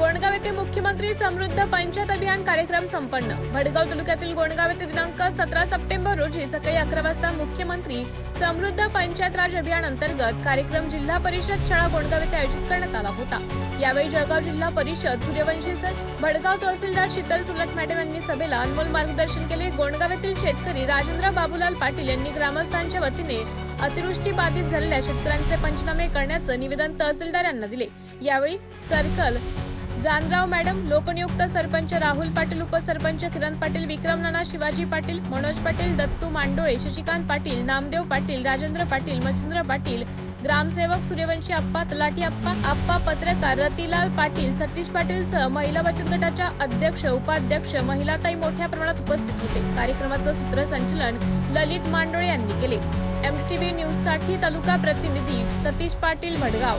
गोंडगाव येथे मुख्यमंत्री समृद्ध पंचायत अभियान कार्यक्रम संपन्न. भडगाव तालुक्यातील गोंडगाव येथे दिनांक सतरा सप्टेंबर रोजी सकाळी अकरा वाजता मुख्यमंत्री समृद्ध पंचायत राज अभियान अंतर्गत कार्यक्रम जिल्हा परिषद शाळा गोंडगाव येथे आयोजित करण्यात आला होता. यावेळी जळगाव जिल्हा परिषद सूर्यवंशी सर भडगाव तहसीलदार शीतल सुलट मॅडम यांनी सभेला अनमोल मार्गदर्शन केले. गोंडगाव येथील शेतकरी राजेंद्र बाबूलाल पाटील यांनी ग्रामस्थांच्या वतीने अतिवृष्टी बाधित झालेल्या शेतकऱ्यांचे पंचनामे करण्याचं निवेदन तहसीलदार यांना दिले. यावेळी सर्कल जानराव मॅडम लोकनियुक्त सरपंच राहुल पाटील उपसरपंच किरण पाटील विक्रम नाना शिवाजी पाटील मनोज पाटील दत्तू मांडोळे शशिकांत पाटील नामदेव पाटील राजेंद्र पाटील मच्छिंद्र पाटील ग्रामसेवक सूर्यवंशी अप्पा तलाठी अप्पा अप्पा पत्रकार रतीलाल पाटील सतीश पाटील सह महिला बचत गटाच्या अध्यक्ष उपाध्यक्ष महिलाताई मोठ्या प्रमाणात उपस्थित होते. कार्यक्रमाचं सूत्रसंचलन ललित मांडोळे यांनी केले. एमटीव्ही न्यूजसाठी तालुका प्रतिनिधी सतीश पाटील भडगाव.